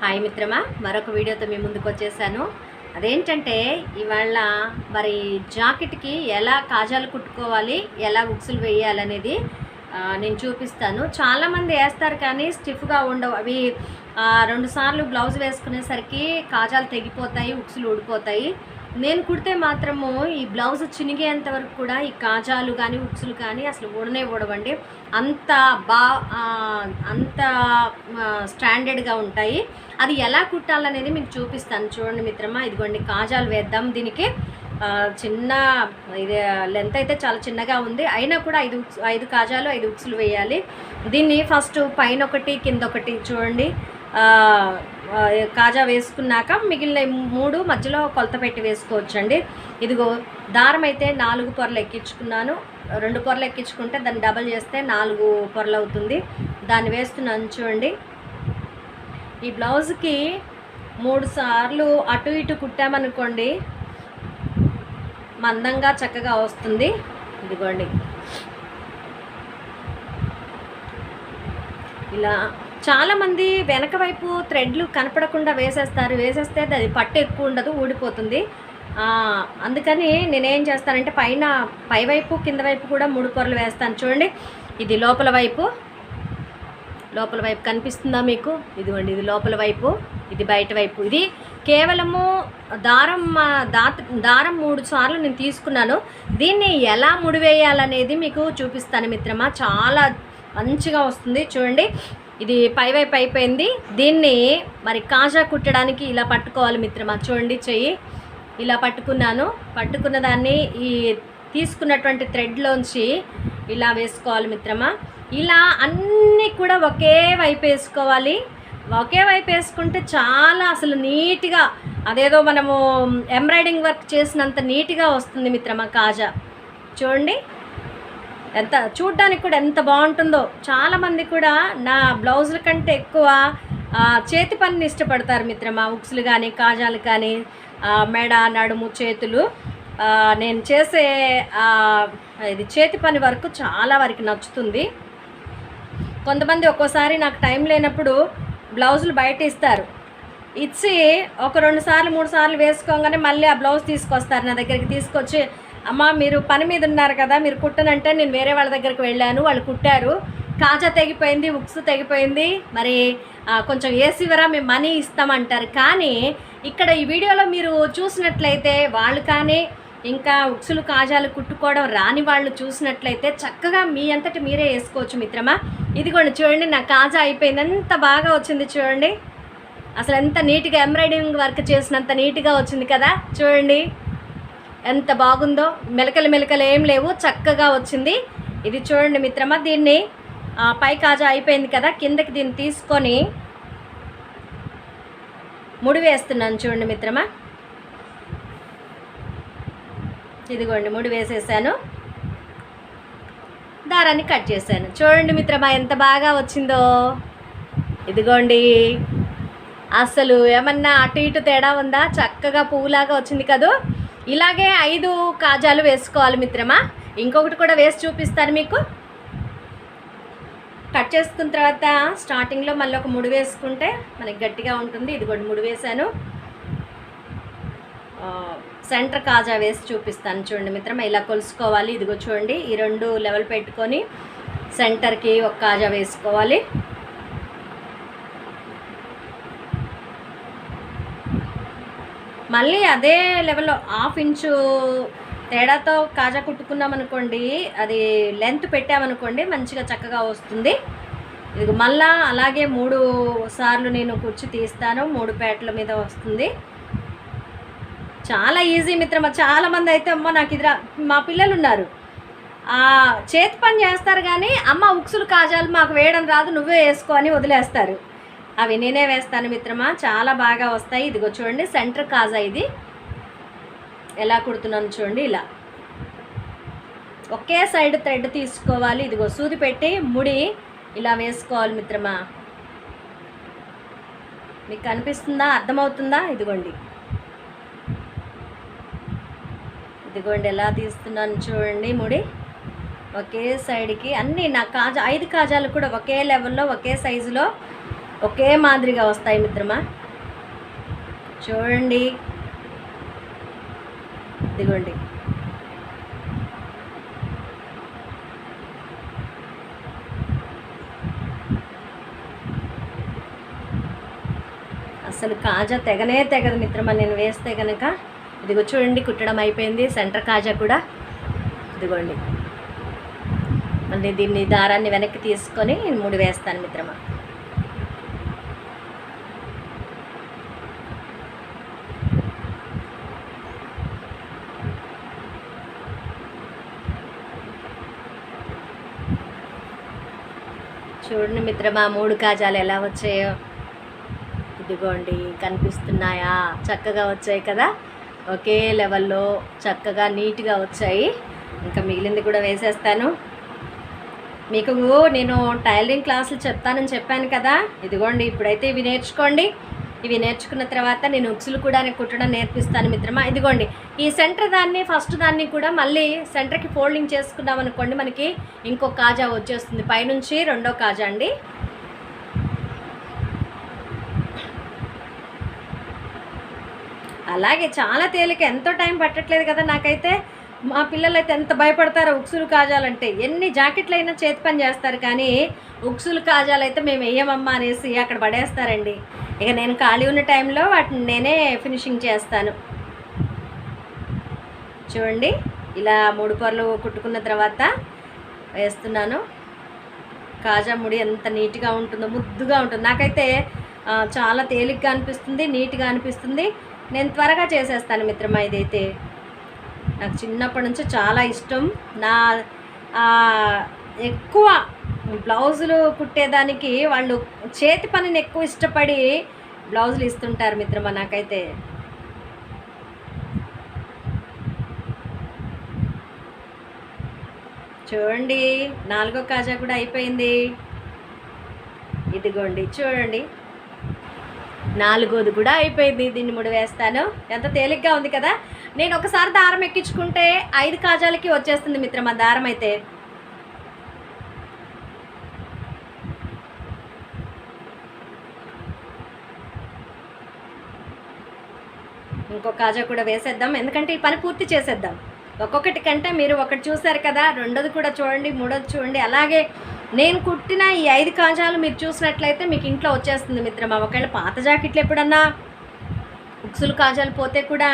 Hi మిత్రమా మరొక వీడియోతో మీ ముందుకు వచ్చేసాను. అదేంటంటే ఇవాళ మరి జాకెట్కి ఎలా కాజాలు కుట్టుకోవాలి ఎలా ఉక్సులు వేయాలనేది నేను చూపిస్తాను. చాలామంది వేస్తారు కానీ స్టిఫ్గా ఉండవు. అవి రెండుసార్లు బ్లౌజ్ వేసుకునేసరికి కాజాలు తెగిపోతాయి ఉక్సులు ఊడిపోతాయి. నేను కుడితే మాత్రము ఈ బ్లౌజ్ చినిగేంత వరకు కూడా ఈ కాజాలు కానీ ఉక్సులు కానీ అసలు ఊడనే ఊడవండి. అంత బా అంత స్టాండర్డ్గా ఉంటాయి. అది ఎలా కుట్టాలనేది మీకు చూపిస్తాను. చూడండి మిత్రమా ఇదిగోండి కాజాలు వేద్దాం దీనికి. చిన్న ఇది లెంత్ అయితే చాలా చిన్నగా ఉంది. అయినా కూడా ఐదు ఐదు కాజాలు ఐదు ఉక్సులు వేయాలి. దీన్ని ఫస్ట్ పైన ఒకటి కింద ఒకటి చూడండి కాజా వేసుకున్నాక మిగిలిన మూడు మధ్యలో కొలత పెట్టి వేసుకోవచ్చండి. ఇదిగో దారం అయితే నాలుగు పొరలు ఎక్కించుకున్నాను. రెండు పొరలు ఎక్కించుకుంటే దాన్ని డబల్ చేస్తే నాలుగు పొరలు అవుతుంది. దాన్ని వేస్తున్నాను చూడండి. ఈ బ్లౌజ్కి మూడు సార్లు అటు ఇటు కుట్టామనుకోండి మందంగా చక్కగా వస్తుంది. ఇదిగోండి. ఇలా చాలామంది వెనక వైపు థ్రెడ్లు కనపడకుండా వేసేస్తారు. వేసేస్తే అది పట్టు ఎక్కువ ఉండదు ఊడిపోతుంది. అందుకని నేనేం చేస్తానంటే పైన పై వైపు కింద వైపు కూడా మూడు పొరలు వేస్తాను. చూడండి ఇది లోపల వైపు. లోపల వైపు కనిపిస్తుందా మీకు? ఇదిగోండి ఇది లోపల వైపు ఇది బయట వైపు. ఇది కేవలము దారం దాత దారం మూడు సార్లు నేను తీసుకున్నాను. దీన్ని ఎలా ముడివేయాలనేది మీకు చూపిస్తాను మిత్రమా. చాలా మంచిగా వస్తుంది. చూడండి ఇది పై వైపు అయిపోయింది. దీన్ని మరి కాజా కుట్టడానికి ఇలా పట్టుకోవాలి మిత్రమా? చూడండి చెయ్యి. ఇలా పట్టుకున్నాను. పట్టుకున్న దాన్ని ఈ తీసుకున్నటువంటి థ్రెడ్లోంచి ఇలా వేసుకోవాలి మిత్రమా? ఇలా అన్నీ కూడా ఒకే వైపు వేసుకోవాలి. ఒకే వైపు వేసుకుంటే చాలా అసలు నీట్గా అదేదో మనము ఎంబ్రాయిడింగ్ వర్క్ చేసినంత నీట్గా వస్తుంది మిత్రమా కాజా. చూడండి. ఎంత చూడ్డానికి కూడా ఎంత బాగుంటుందో. చాలామంది కూడా నా బ్లౌజుల కంటే ఎక్కువ చేతి పనిని ఇష్టపడతారు మిత్రమా. ఉక్సులు కానీ కాజాలు కానీ మెడ నడుము చేతులు. నేను చేసే ఇది చేతి పని వరకు చాలా వారికి నచ్చుతుంది. కొంతమంది ఒక్కోసారి నాకు టైం లేనప్పుడు బ్లౌజులు బయట ఇస్తారు. ఇచ్చి ఒక రెండు సార్లు మూడు సార్లు వేసుకోగానే మళ్ళీ ఆ బ్లౌజ్ తీసుకొస్తారు. నా దగ్గరికి తీసుకొచ్చి అమ్మ మీరు పని మీద ఉన్నారు కదా మీరు కుట్టనంటే నేను వేరే వాళ్ళ దగ్గరికి వెళ్ళాను వాళ్ళు కుట్టారు. కాజా తెగిపోయింది ఉక్స్ తెగిపోయింది. మరి కొంచెం ఏసివరా మేము మనీ ఇస్తామంటారు. కానీ ఇక్కడ ఈ వీడియోలో మీరు చూసినట్లయితే వాళ్ళు కానీ ఇంకా ఉక్సులు కాజాలు కుట్టుకోవడం రాని వాళ్ళు చూసినట్లయితే చక్కగా మీ అంతటి మీరే వేసుకోవచ్చు మిత్రమా. ఇదిగోండి చూడండి నా కాజా అయిపోయింది. ఎంత బాగా వచ్చింది చూడండి. అసలు ఎంత నీట్గా ఎంబ్రాయిడింగ్ వర్క్ చేసినంత నీట్గా వచ్చింది కదా. చూడండి. ఎంత బాగుందో మెలకలు మెలకలు ఏం లేవు చక్కగా వచ్చింది. ఇది చూడండి మిత్రమా దీన్ని పై కాజా అయిపోయింది కదా కిందకి దీన్ని తీసుకొని ముడి వేస్తున్నాను చూడండి మిత్రమా. ఇదిగోండి ముడి వేసేసాను. దారాన్ని కట్ చేశాను. చూడండి మిత్రమా ఎంత బాగా వచ్చిందో. ఇదిగోండి అసలు ఏమన్నా అటు ఇటు తేడా ఉందా? చక్కగా పువ్వులాగా వచ్చింది కదూ. ఇలాగే ఐదు కాజాలు వేసుకోవాలి మిత్రమా. ఇంకొకటి కూడా వేసి చూపిస్తాను మీకు. కట్ చేసుకున్న తర్వాత స్టార్టింగ్లో మళ్ళీ ఒక ముడి వేసుకుంటే మనకి గట్టిగా ఉంటుంది. ఇదిగోండి ముడి వేసాను సెంటర్ కాజా వేసి చూపిస్తాను చూడండి మిత్రమా. ఇలా కొలుసుకోవాలి. ఇదిగో చూడండి ఈ రెండు లెవెల్ పెట్టుకొని సెంటర్కి ఒక కాజా వేసుకోవాలి. మళ్ళీ అదే లెవెల్లో హాఫ్ ఇంచు తేడాతో కాజా కుట్టుకున్నాం అనుకోండి అది లెంత్ పెట్టామనుకోండి మంచిగా చక్కగా వస్తుంది. ఇది మళ్ళా అలాగే మూడు సార్లు నేను కుర్చీ తీస్తాను మూడు పేటల మీద వస్తుంది. చాలా ఈజీ మిత్రమా చాలా మంది అయితే అమ్మ నాకు ఇది మా పిల్లలు ఉన్నారు. చేతి పని చేస్తారు కానీ అమ్మ ఉక్సులు కాజాలు మాకు వేయడం రాదు నువ్వే వేసుకో అని వదిలేస్తారు. అవి నేనే వేస్తాను మిత్రమా. చాలా బాగా వస్తాయి. ఇదిగో చూడండి సెంటర్ కాజా ఇది. ఎలా కుడుతున్నాను చూడండి ఇలా. ఒకే సైడ్ థ్రెడ్ తీసుకోవాలి. ఇదిగో సూది పెట్టి ముడి ఇలా వేసుకోవాలి మిత్రమా. మీకు కనిపిస్తుందా? అర్థమవుతుందా? ఇదిగోండి. ఇదిగోండి ఎలా తీస్తున్నాను చూడండి ముడి. ఒకే సైడ్కి అన్నీ నా కాజా ఐదు కాజాలు కూడా ఒకే లెవెల్లో ఒకే సైజులో ఒకే మాదిరిగా వస్తాయి మిత్రమా? చూడండి. ఇదిగోండి. అసలు కాజా తెగనే తెగదు మిత్రమా నేను వేస్తే కనుక ఇదిగో చూడండి కుట్టడం అయిపోయింది. సెంటర్ కాజా కూడా. ఇదిగోండి. మళ్ళీ దీన్ని దారాన్ని వెనక్కి తీసుకొని మూడు వేస్తాను మిత్రమా. చూడండి మిత్రమా మూడు కాజాలు ఎలా వచ్చాయో. ఇదిగోండి కనిపిస్తున్నాయా? చక్కగా వచ్చాయి కదా? ఒకే లెవెల్లో చక్కగా నీట్గా వచ్చాయి. ఇంకా మిగిలింది కూడా వేసేస్తాను. మీకు నేను టైలరింగ్ క్లాసులు చెప్తానని చెప్పాను కదా? ఇదిగోండి ఇప్పుడైతే ఇవి నేర్చుకోండి. ఇవి నేర్చుకున్న తర్వాత నేను ఉక్సులు కూడా కుట్టడం నేర్పిస్తాను మిత్రమా. ఇదిగోండి ఈ సెంటర్ దాన్ని ఫస్ట్ దాన్ని కూడా మళ్ళీ సెంటర్కి ఫోల్డింగ్ చేసుకున్నాం అనుకోండి మనకి ఇంకో కాజా వచ్చేస్తుంది. పైనుంచి రెండో కాజా అండి. అలాగే చాలా తేలిక ఎంతో టైం పట్టట్లేదు కదా నాకైతే. మా పిల్లలు అయితే ఎంత భయపడతారో ఉక్సులు కాజాలంటే. ఎన్ని జాకెట్లు అయినా చేతి పని చేస్తారు కానీ ఉక్సులు కాజాలు అయితే మేము వేయమమ్మా అనేసి అక్కడ పడేస్తారండి. ఇక నేను ఖాళీ ఉన్న టైంలో వాటిని నేనే ఫినిషింగ్ చేస్తాను. చూడండి ఇలా మూడు పొరలు కుట్టుకున్న తర్వాత వేస్తున్నాను. కాజా ముడి ఎంత నీట్గా ఉంటుందో ముద్దుగా ఉంటుంది. నాకైతే చాలా తేలిగ్గా అనిపిస్తుంది నీట్గా అనిపిస్తుంది. నేను త్వరగా చేసేస్తాను మిత్రమా ఇదైతే. నాకు చిన్నప్పటి నుంచి చాలా ఇష్టం. నా ఎక్కువ బ్లౌజులు కుట్టేదానికి వాళ్ళు చేతి పనిని ఎక్కువ ఇష్టపడి బ్లౌజులు ఇస్తుంటారు మిత్రమా నాకైతే. చూడండి నాలుగో కాజా కూడా అయిపోయింది. ఇదిగోండి చూడండి. నాలుగోది కూడా అయిపోయింది దీన్ని ముడి వేస్తాను. ఎంత తేలిగ్గా ఉంది కదా. నేను ఒకసారి దారం ఎక్కించుకుంటే ఐదు కాజాలకి వచ్చేస్తుంది మిత్రమా దారం అయితే. ఇంకో కాజా కూడా వేసేద్దాం. ఎందుకంటే ఈ పని పూర్తి చేసేద్దాం. ఒక్కొక్కటి కంటే మీరు ఒకటి చూసారు కదా రెండోది కూడా చూడండి మూడోది చూడండి. అలాగే నేను కుట్టిన ఈ ఐదు కాజాలు మీరు చూసినట్లయితే మీకు ఇంట్లో వచ్చేస్తుంది మిత్రమా. ఒకవేళ పాత జాకెట్లు ఎప్పుడన్నా ఉక్సులు కాజాలు పోతే కూడా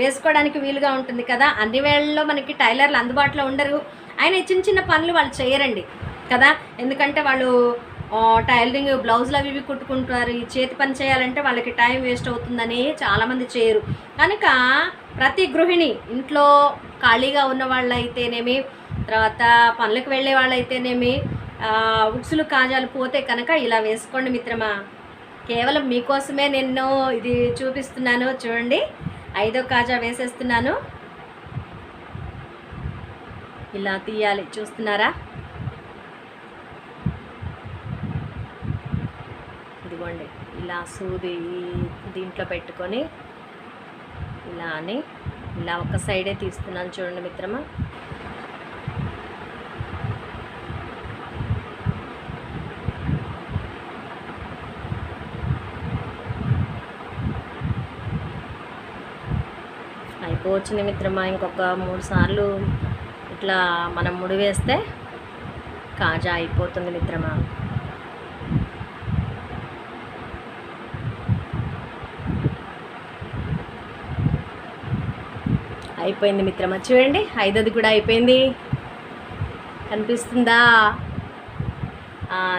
వేసుకోవడానికి వీలుగా ఉంటుంది కదా. అన్ని వేళల్లో మనకి టైలర్లు అందుబాటులో ఉండరు. ఆయన చిన్న చిన్న పనులు వాళ్ళు చేయరండి కదా. ఎందుకంటే వాళ్ళు టైలరింగ్ బ్లౌజులు అవి ఇవి కుట్టుకుంటారు ఈ చేతి పని చేయాలంటే వాళ్ళకి టైం వేస్ట్ అవుతుందని చాలామంది చేయరు. కనుక ప్రతి గృహిణి ఇంట్లో ఖాళీగా ఉన్న వాళ్ళైతేనేమి తర్వాత పనులకు వెళ్ళే వాళ్ళైతేనేమి ఉక్సులు కాజాలు పోతే కనుక ఇలా వేసుకోండి మిత్రమా. కేవలం మీకోసమే నేను ఇది చూపిస్తున్నాను. చూడండి ఐదో కాజా వేసేస్తున్నాను. ఇలా తీయాలి. చూస్తున్నారా? ఇదిగోండి ఇలా సూది దీంట్లో పెట్టుకొని ఇలా అని ఇలా ఒక సైడే తీస్తున్నాను చూడండి మిత్రమా. అయిపోవచ్చింది మిత్రమా ఇంకొక మూడు సార్లు ఇట్లా మనం ముడి వేస్తే కాజా అయిపోతుంది మిత్రమా. అయిపోయింది మిత్రమా. చూడండి ఐదోది కూడా అయిపోయింది. కనిపిస్తుందా?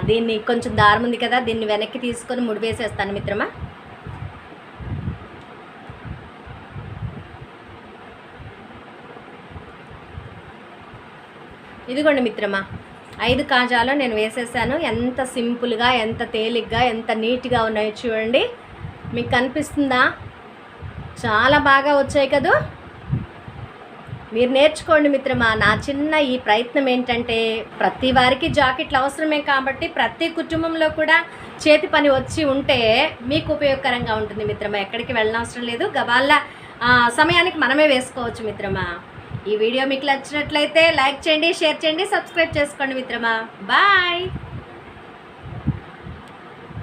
దీన్ని కొంచెం దారం ఉంది కదా దీన్ని వెనక్కి తీసుకొని ముడివేసేస్తాను మిత్రమా. ఇదిగోండి మిత్రమా ఐదు కాజాలు నేను వేసేసాను. ఎంత సింపుల్గా ఎంత తేలిగ్గా ఎంత నీట్గా ఉన్నాయో చూడండి. మీకు కనిపిస్తుందా? చాలా బాగా వచ్చాయి కదూ? మీరు నేర్చుకోండి మిత్రమా. నా చిన్న ఈ ప్రయత్నం ఏంటంటే ప్రతి వారికి జాకెట్లు అవసరమే కాబట్టి ప్రతి కుటుంబంలో కూడా చేతి పని వచ్చి ఉంటే మీకు ఉపయోగకరంగా ఉంటుంది మిత్రమా. ఎక్కడికి వెళ్ళనవసరం లేదు. గబాల్ల సమయానికి మనమే వేసుకోవచ్చు మిత్రమా. ఈ వీడియో మీకు నచ్చినట్లయితే లైక్ చేయండి షేర్ చేయండి సబ్స్క్రైబ్ చేసుకోండి మిత్రమా. బాయ్!